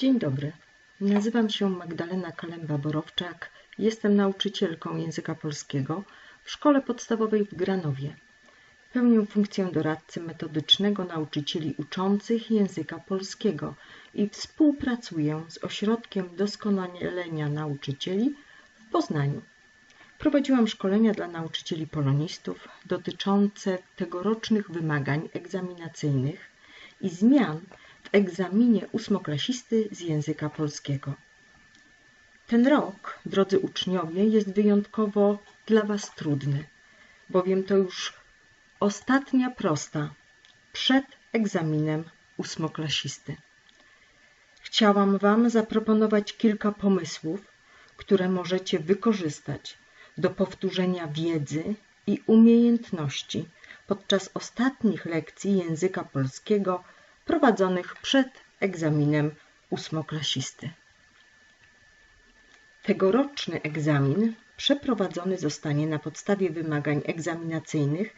Dzień dobry. Nazywam się Magdalena Kalemba-Borowczak. Jestem nauczycielką języka polskiego w Szkole Podstawowej w Granowie. Pełnię funkcję doradcy metodycznego nauczycieli uczących języka polskiego i współpracuję z Ośrodkiem Doskonalenia Nauczycieli w Poznaniu. Prowadziłam szkolenia dla nauczycieli polonistów dotyczące tegorocznych wymagań egzaminacyjnych i zmian w egzaminie ósmoklasisty z języka polskiego. Ten rok, drodzy uczniowie, jest wyjątkowo dla Was trudny, bowiem to już ostatnia prosta przed egzaminem ósmoklasisty. Chciałam Wam zaproponować kilka pomysłów, które możecie wykorzystać do powtórzenia wiedzy i umiejętności podczas ostatnich lekcji języka polskiego prowadzonych przed egzaminem ósmoklasisty. Tegoroczny egzamin przeprowadzony zostanie na podstawie wymagań egzaminacyjnych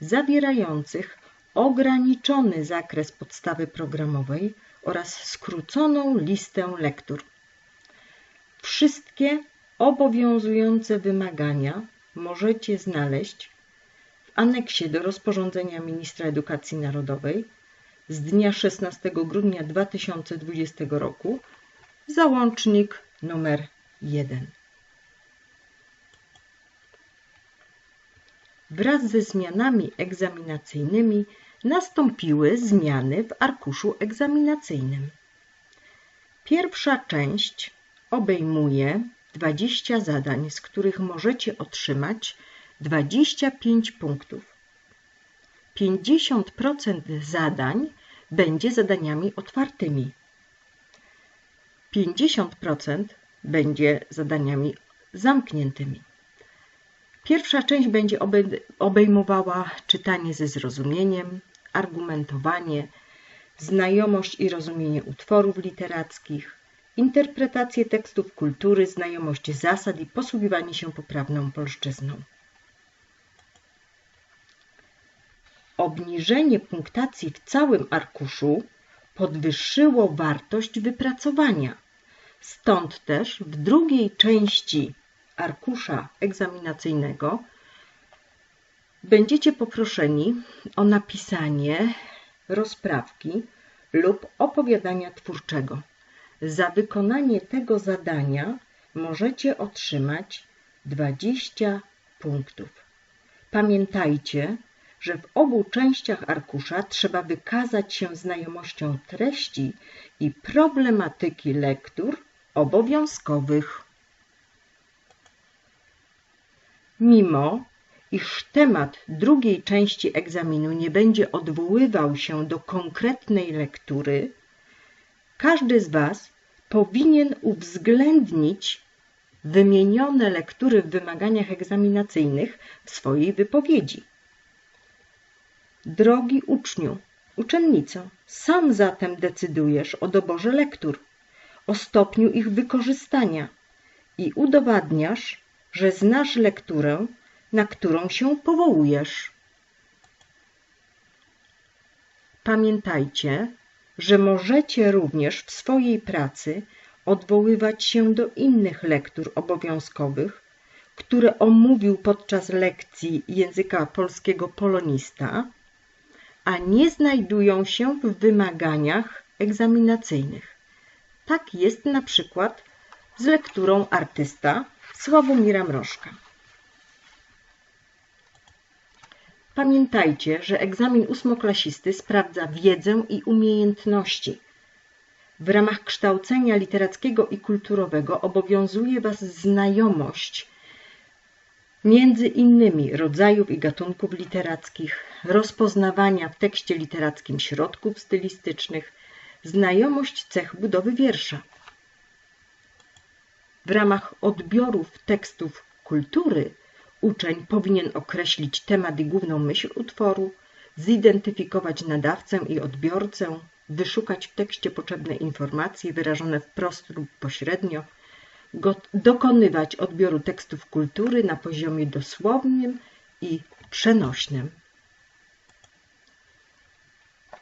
zawierających ograniczony zakres podstawy programowej oraz skróconą listę lektur. Wszystkie obowiązujące wymagania możecie znaleźć w aneksie do rozporządzenia Ministra Edukacji Narodowej z dnia 16 grudnia 2020 roku, załącznik numer 1. Wraz ze zmianami egzaminacyjnymi nastąpiły zmiany w arkuszu egzaminacyjnym. Pierwsza część obejmuje 20 zadań, z których możecie otrzymać 25 punktów. 50% zadań będzie zadaniami otwartymi. 50% będzie zadaniami zamkniętymi. Pierwsza część będzie obejmowała czytanie ze zrozumieniem, argumentowanie, znajomość i rozumienie utworów literackich, interpretację tekstów kultury, znajomość zasad i posługiwanie się poprawną polszczyzną. Obniżenie punktacji w całym arkuszu podwyższyło wartość wypracowania. Stąd też w drugiej części arkusza egzaminacyjnego będziecie poproszeni o napisanie rozprawki lub opowiadania twórczego. Za wykonanie tego zadania możecie otrzymać 20 punktów. Pamiętajcie, że w obu częściach arkusza trzeba wykazać się znajomością treści i problematyki lektur obowiązkowych. Mimo, iż temat drugiej części egzaminu nie będzie odwoływał się do konkretnej lektury, każdy z Was powinien uwzględnić wymienione lektury w wymaganiach egzaminacyjnych w swojej wypowiedzi. Drogi uczniu, uczennico, sam zatem decydujesz o doborze lektur, o stopniu ich wykorzystania i udowadniasz, że znasz lekturę, na którą się powołujesz. Pamiętajcie, że możecie również w swojej pracy odwoływać się do innych lektur obowiązkowych, które omówił podczas lekcji języka polskiego polonista, a nie znajdują się w wymaganiach egzaminacyjnych. Tak jest na przykład z lekturą artysta Sławomira Mrożka. Pamiętajcie, że egzamin ósmoklasisty sprawdza wiedzę i umiejętności. W ramach kształcenia literackiego i kulturowego obowiązuje Was znajomość między innymi rodzajów i gatunków literackich, rozpoznawania w tekście literackim środków stylistycznych, znajomość cech budowy wiersza. W ramach odbiorów tekstów kultury uczeń powinien określić temat i główną myśl utworu, zidentyfikować nadawcę i odbiorcę, wyszukać w tekście potrzebne informacje wyrażone wprost lub pośrednio, dokonywać odbioru tekstów kultury na poziomie dosłownym i przenośnym.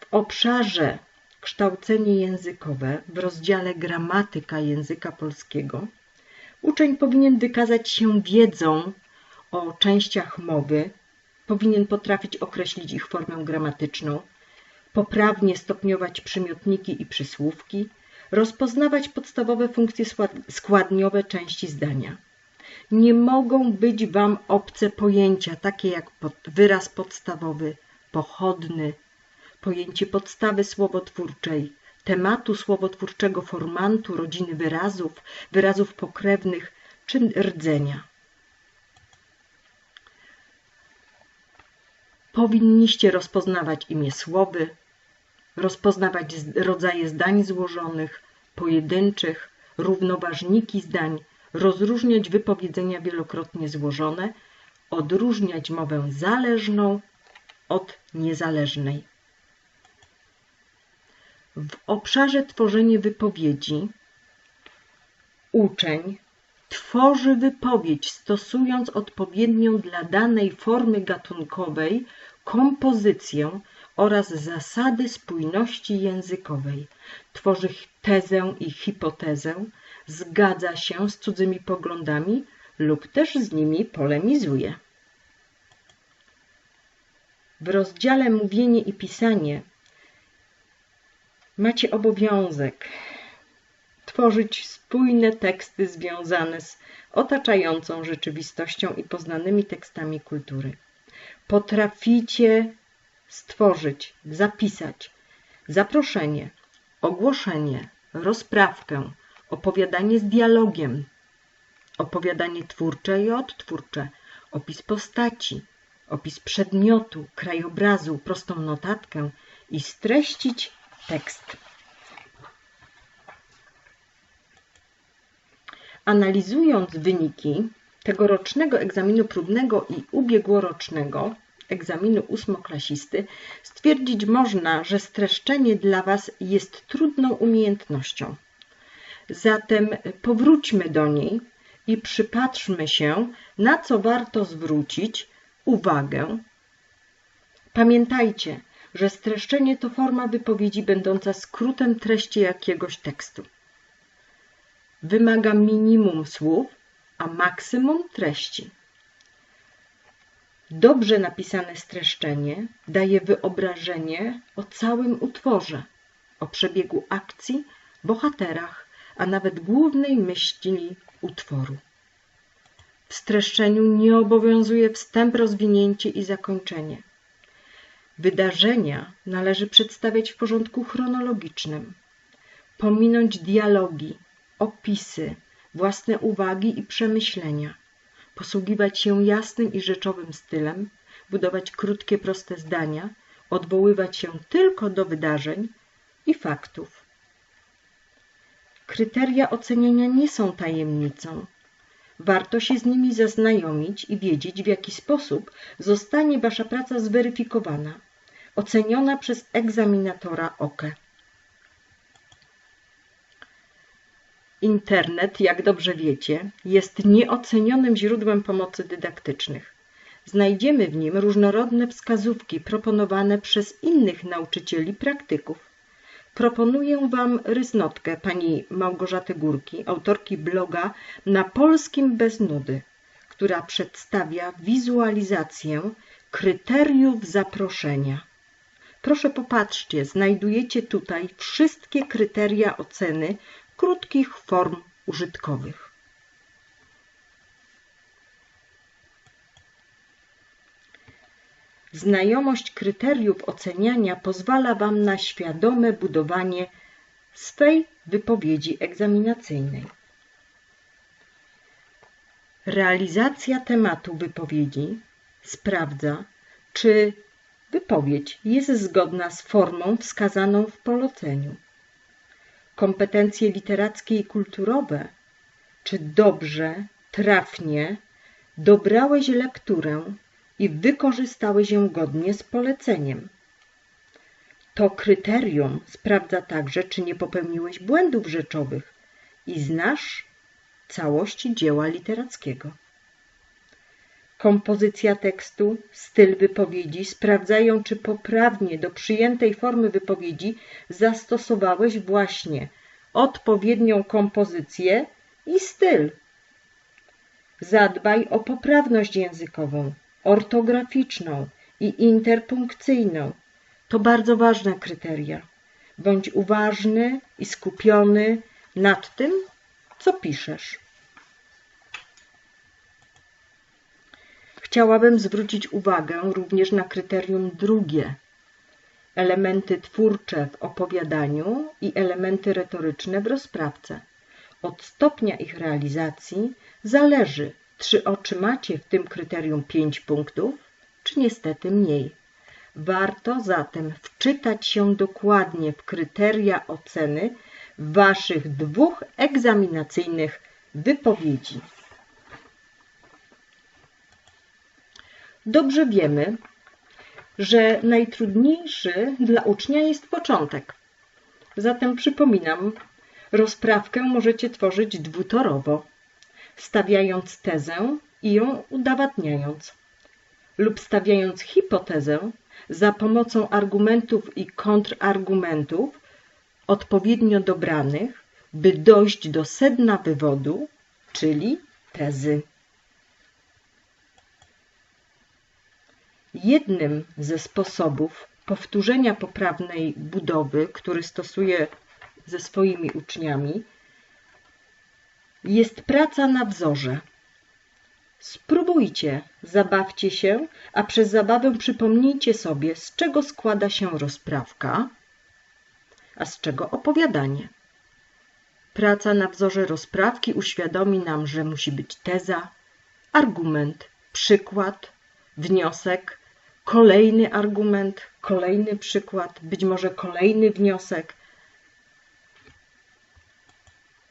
W obszarze kształcenie językowe w rozdziale Gramatyka języka polskiego uczeń powinien wykazać się wiedzą o częściach mowy, powinien potrafić określić ich formę gramatyczną, poprawnie stopniować przymiotniki i przysłówki, rozpoznawać podstawowe funkcje składniowe części zdania. Nie mogą być Wam obce pojęcia, takie jak wyraz podstawowy, pochodny, pojęcie podstawy słowotwórczej, tematu słowotwórczego formantu, rodziny wyrazów, wyrazów pokrewnych czy rdzenia. Powinniście rozpoznawać imię słowy, rozpoznawać rodzaje zdań złożonych, pojedynczych, równoważniki zdań, rozróżniać wypowiedzenia wielokrotnie złożone, odróżniać mowę zależną od niezależnej. W obszarze tworzenia wypowiedzi uczeń tworzy wypowiedź stosując odpowiednią dla danej formy gatunkowej kompozycję oraz zasady spójności językowej. Tworzy tezę i hipotezę, zgadza się z cudzymi poglądami lub też z nimi polemizuje. W rozdziale Mówienie i pisanie macie obowiązek tworzyć spójne teksty związane z otaczającą rzeczywistością i poznanymi tekstami kultury. Potraficie stworzyć, zapisać zaproszenie, ogłoszenie, rozprawkę, opowiadanie z dialogiem, opowiadanie twórcze i odtwórcze, opis postaci, opis przedmiotu, krajobrazu, prostą notatkę i streścić tekst. Analizując wyniki tegorocznego egzaminu próbnego i ubiegłorocznego egzaminu ósmoklasisty, stwierdzić można, że streszczenie dla Was jest trudną umiejętnością. Zatem powróćmy do niej i przypatrzmy się, na co warto zwrócić uwagę. Pamiętajcie, że streszczenie to forma wypowiedzi będąca skrótem treści jakiegoś tekstu. Wymaga minimum słów, a maksymum treści. Dobrze napisane streszczenie daje wyobrażenie o całym utworze, o przebiegu akcji, bohaterach, a nawet głównej myśli utworu. W streszczeniu nie obowiązuje wstęp, rozwinięcie i zakończenie. Wydarzenia należy przedstawiać w porządku chronologicznym, pominąć dialogi, opisy, własne uwagi i przemyślenia, posługiwać się jasnym i rzeczowym stylem, budować krótkie, proste zdania, odwoływać się tylko do wydarzeń i faktów. Kryteria oceniania nie są tajemnicą. Warto się z nimi zaznajomić i wiedzieć, w jaki sposób zostanie Wasza praca zweryfikowana, oceniona przez egzaminatora OKE. Internet, jak dobrze wiecie, jest nieocenionym źródłem pomocy dydaktycznych. Znajdziemy w nim różnorodne wskazówki proponowane przez innych nauczycieli praktyków. Proponuję Wam rysnotkę pani Małgorzaty Górki, autorki bloga Na Polskim bez nudy, która przedstawia wizualizację kryteriów zaproszenia. Proszę popatrzcie, znajdujecie tutaj wszystkie kryteria oceny krótkich form użytkowych. Znajomość kryteriów oceniania pozwala Wam na świadome budowanie swej wypowiedzi egzaminacyjnej. Realizacja tematu wypowiedzi sprawdza, czy wypowiedź jest zgodna z formą wskazaną w poleceniu kompetencje literackie i kulturowe, czy dobrze, trafnie dobrałeś lekturę i wykorzystałeś ją godnie z poleceniem. To kryterium sprawdza także, czy nie popełniłeś błędów rzeczowych i znasz całość dzieła literackiego. Kompozycja tekstu, styl wypowiedzi sprawdzają, czy poprawnie do przyjętej formy wypowiedzi zastosowałeś właśnie odpowiednią kompozycję i styl. Zadbaj o poprawność językową, ortograficzną i interpunkcyjną. To bardzo ważne kryteria. Bądź uważny i skupiony nad tym, co piszesz. Chciałabym zwrócić uwagę również na kryterium drugie. Elementy twórcze w opowiadaniu i elementy retoryczne w rozprawce. Od stopnia ich realizacji zależy, czy otrzymacie w tym kryterium 5 punktów, czy niestety mniej. Warto zatem wczytać się dokładnie w kryteria oceny waszych dwóch egzaminacyjnych wypowiedzi. Dobrze wiemy, że najtrudniejszy dla ucznia jest początek. Zatem przypominam, rozprawkę możecie tworzyć dwutorowo, stawiając tezę i ją udowadniając, lub stawiając hipotezę za pomocą argumentów i kontrargumentów odpowiednio dobranych, by dojść do sedna wywodu, czyli tezy. Jednym ze sposobów powtórzenia poprawnej budowy, który stosuję ze swoimi uczniami, jest praca na wzorze. Spróbujcie, zabawcie się, a przez zabawę przypomnijcie sobie, z czego składa się rozprawka, a z czego opowiadanie. Praca na wzorze rozprawki uświadomi nam, że musi być teza, argument, przykład, wniosek, kolejny argument, kolejny przykład, być może kolejny wniosek.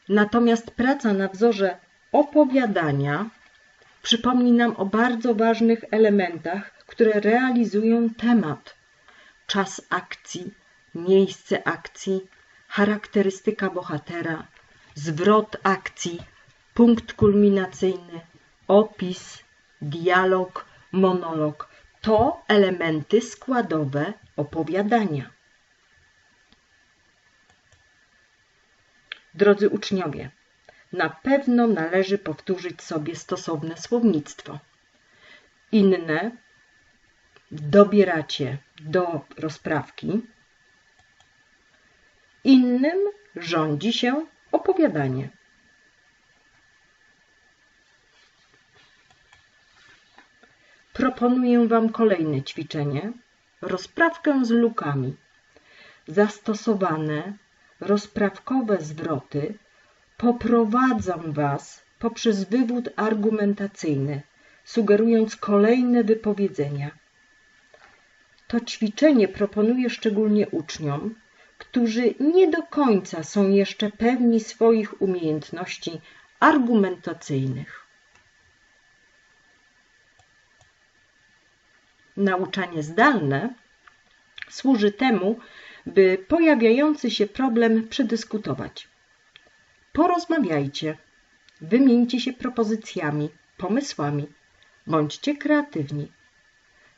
Natomiast praca na wzorze opowiadania przypomni nam o bardzo ważnych elementach, które realizują temat. Czas akcji, miejsce akcji, charakterystyka bohatera, zwrot akcji, punkt kulminacyjny, opis, dialog, monolog to elementy składowe opowiadania. Drodzy uczniowie, na pewno należy powtórzyć sobie stosowne słownictwo. Inne dobieracie do rozprawki, innym rządzi się opowiadanie. Proponuję Wam kolejne ćwiczenie. Rozprawkę z lukami. Zastosowane rozprawkowe zwroty poprowadzą Was poprzez wywód argumentacyjny, sugerując kolejne wypowiedzenia. To ćwiczenie proponuję szczególnie uczniom, którzy nie do końca są jeszcze pewni swoich umiejętności argumentacyjnych. Nauczanie zdalne służy temu, by pojawiający się problem przedyskutować. Porozmawiajcie, wymieńcie się propozycjami, pomysłami, bądźcie kreatywni.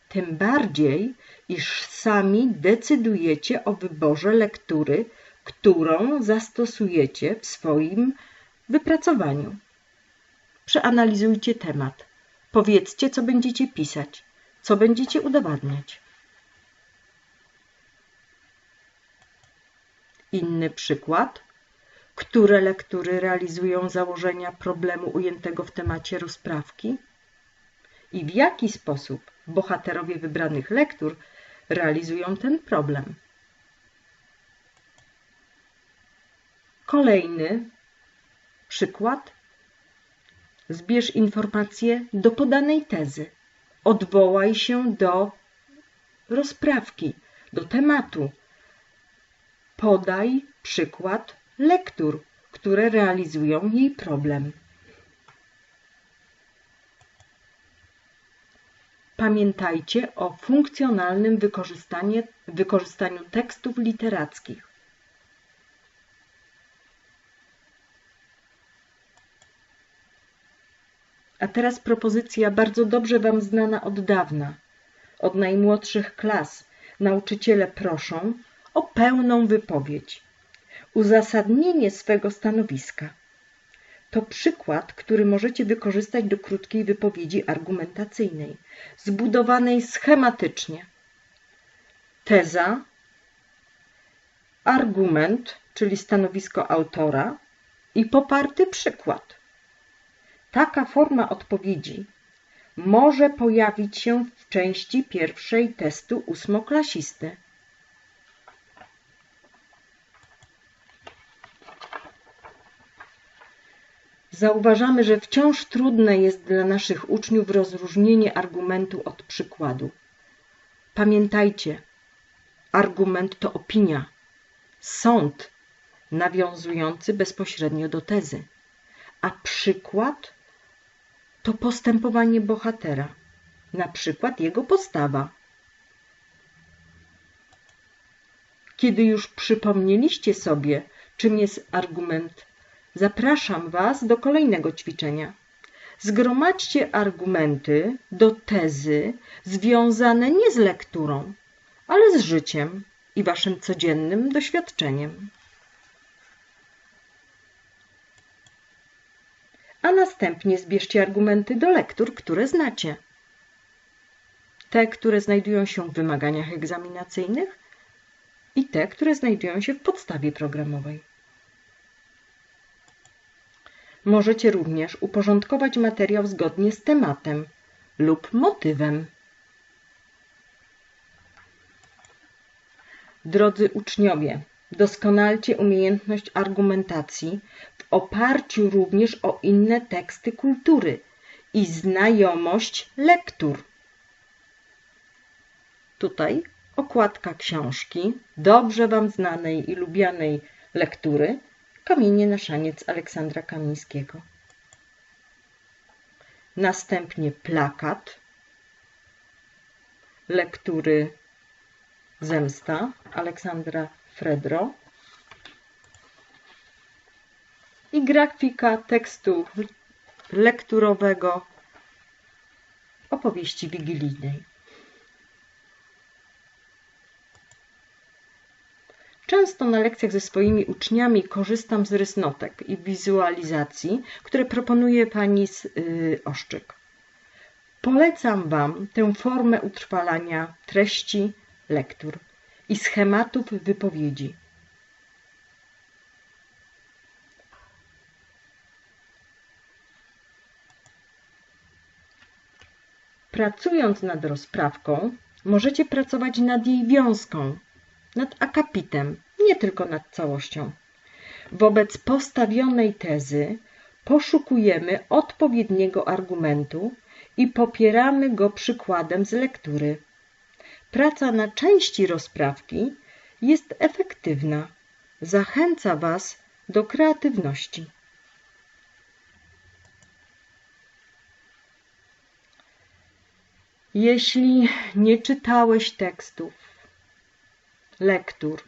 Tym bardziej, iż sami decydujecie o wyborze lektury, którą zastosujecie w swoim wypracowaniu. Przeanalizujcie temat. Powiedzcie, co będziecie pisać, co będziecie udowadniać. Inny przykład. Które lektury realizują założenia problemu ujętego w temacie rozprawki? I w jaki sposób bohaterowie wybranych lektur realizują ten problem? Kolejny przykład. Zbierz informacje do podanej tezy. Odwołaj się do rozprawki, do tematu, Podaj przykład lektur, które realizują jej problem. Pamiętajcie o funkcjonalnym wykorzystaniu tekstów literackich. A teraz propozycja bardzo dobrze Wam znana od dawna. Od najmłodszych klas nauczyciele proszą o pełną wypowiedź, uzasadnienie swego stanowiska. To przykład, który możecie wykorzystać do krótkiej wypowiedzi argumentacyjnej, zbudowanej schematycznie. Teza, argument, czyli stanowisko autora i poparty przykład. Taka forma odpowiedzi może pojawić się w części pierwszej testu ósmoklasisty. Zauważamy, że wciąż trudne jest dla naszych uczniów rozróżnienie argumentu od przykładu. Pamiętajcie, argument to opinia, sąd nawiązujący bezpośrednio do tezy, a przykład to postępowanie bohatera, na przykład jego postawa. Kiedy już przypomnieliście sobie, czym jest argument, zapraszam Was do kolejnego ćwiczenia. Zgromadźcie argumenty do tezy związane nie z lekturą, ale z życiem i Waszym codziennym doświadczeniem. A następnie zbierzcie argumenty do lektur, które znacie. Te, które znajdują się w wymaganiach egzaminacyjnych i te, które znajdują się w podstawie programowej. Możecie również uporządkować materiał zgodnie z tematem lub motywem. Drodzy uczniowie, doskonalcie umiejętność argumentacji oparciu również o inne teksty kultury i znajomość lektur. Tutaj okładka książki dobrze Wam znanej i lubianej lektury Kamienie na szaniec Aleksandra Kamińskiego. Następnie plakat lektury Zemsta Aleksandra Fredro i grafika tekstu lekturowego opowieści wigilijnej. Często na lekcjach ze swoimi uczniami korzystam z rysnotek i wizualizacji, które proponuje pani y, Oszczyk. Polecam Wam tę formę utrwalania treści lektur i schematów wypowiedzi. Pracując nad rozprawką, możecie pracować nad jej wiązką, nad akapitem, nie tylko nad całością. Wobec postawionej tezy poszukujemy odpowiedniego argumentu i popieramy go przykładem z lektury. Praca na części rozprawki jest efektywna. Zachęca Was do kreatywności. Jeśli nie czytałeś tekstów, lektur,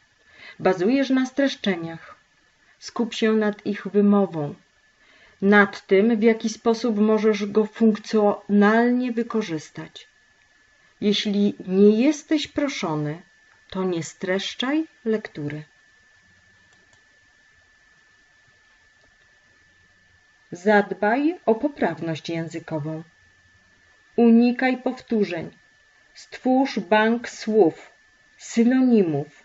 bazujesz na streszczeniach, skup się nad ich wymową, nad tym, w jaki sposób możesz go funkcjonalnie wykorzystać. Jeśli nie jesteś proszony, to nie streszczaj lektury. Zadbaj o poprawność językową. Unikaj powtórzeń. Stwórz bank słów, synonimów.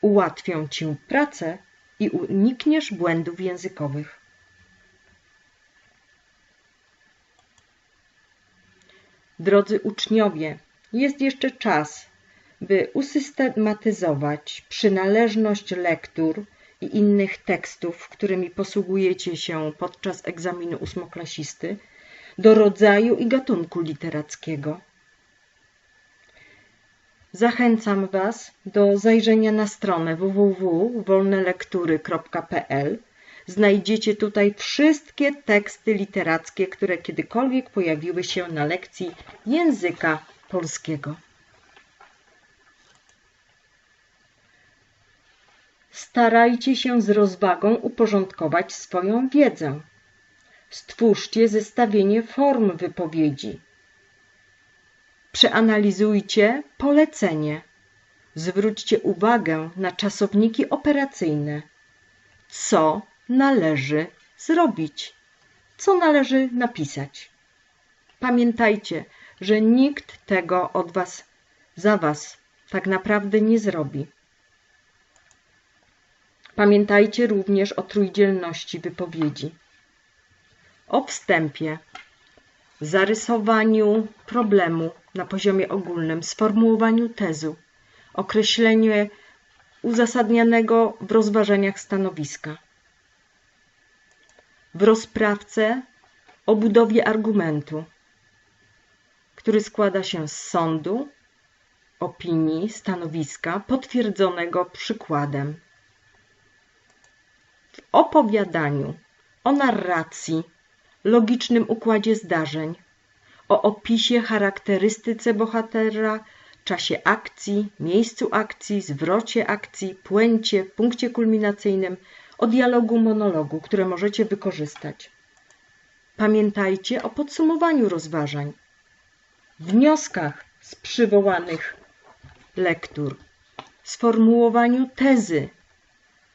Ułatwią Ci pracę i unikniesz błędów językowych. Drodzy uczniowie, jest jeszcze czas, by usystematyzować przynależność lektur i innych tekstów, którymi posługujecie się podczas egzaminu ósmoklasisty, do rodzaju i gatunku literackiego. Zachęcam Was do zajrzenia na stronę www.wolnelektury.pl. Znajdziecie tutaj wszystkie teksty literackie, które kiedykolwiek pojawiły się na lekcji języka polskiego. Starajcie się z rozwagą uporządkować swoją wiedzę. Stwórzcie zestawienie form wypowiedzi. Przeanalizujcie polecenie. Zwróćcie uwagę na czasowniki operacyjne. Co należy zrobić? Co należy napisać? Pamiętajcie, że nikt tego od Was, za Was tak naprawdę nie zrobi. Pamiętajcie również o trójdzielności wypowiedzi. O wstępie, zarysowaniu problemu na poziomie ogólnym, sformułowaniu tezu, określenie uzasadnianego w rozważaniach stanowiska. W rozprawce o budowie argumentu, który składa się z sądu, opinii, stanowiska potwierdzonego przykładem. W opowiadaniu o narracji, logicznym układzie zdarzeń, o opisie, charakterystyce bohatera, czasie akcji, miejscu akcji, zwrocie akcji, puencie, punkcie kulminacyjnym, o dialogu monologu, które możecie wykorzystać. Pamiętajcie o podsumowaniu rozważań, wnioskach z przywołanych lektur, sformułowaniu tezy,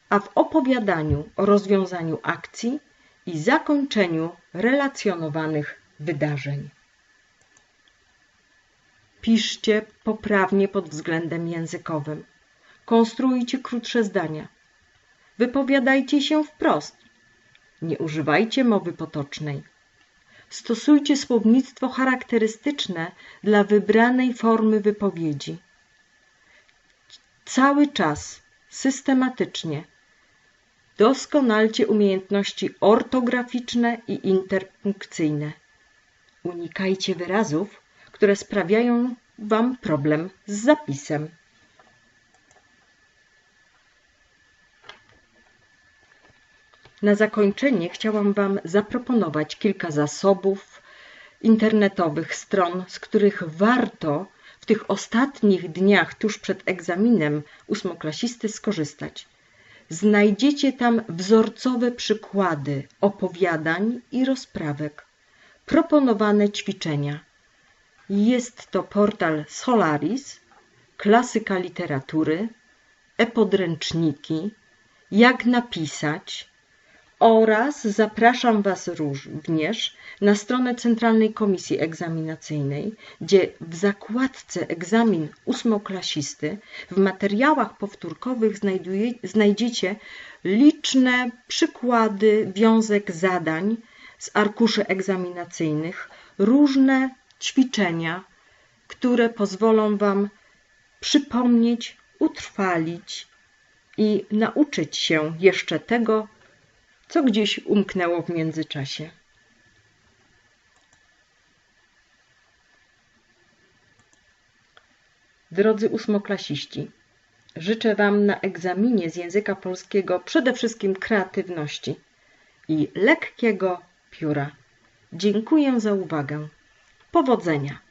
a w opowiadaniu o rozwiązaniu akcji i zakończeniu relacjonowanych wydarzeń. Piszcie poprawnie pod względem językowym. Konstruujcie krótsze zdania. Wypowiadajcie się wprost. Nie używajcie mowy potocznej. Stosujcie słownictwo charakterystyczne dla wybranej formy wypowiedzi. Cały czas, systematycznie, doskonalcie umiejętności ortograficzne i interpunkcyjne. Unikajcie wyrazów, które sprawiają Wam problem z zapisem. Na zakończenie chciałam Wam zaproponować kilka zasobów internetowych, stron, z których warto w tych ostatnich dniach tuż przed egzaminem ósmoklasisty skorzystać. Znajdziecie tam wzorcowe przykłady opowiadań i rozprawek, proponowane ćwiczenia – jest to portal Solaris, klasyka literatury, e-podręczniki, jak napisać oraz zapraszam Was również na stronę Centralnej Komisji Egzaminacyjnej, gdzie w zakładce egzamin ósmoklasisty w materiałach powtórkowych znajduje, znajdziecie liczne przykłady wiązek zadań z arkuszy egzaminacyjnych, różne ćwiczenia, które pozwolą Wam przypomnieć, utrwalić i nauczyć się jeszcze tego, co gdzieś umknęło w międzyczasie. Drodzy ósmoklasiści, życzę Wam na egzaminie z języka polskiego przede wszystkim kreatywności i lekkiego pióra. Dziękuję za uwagę. Powodzenia!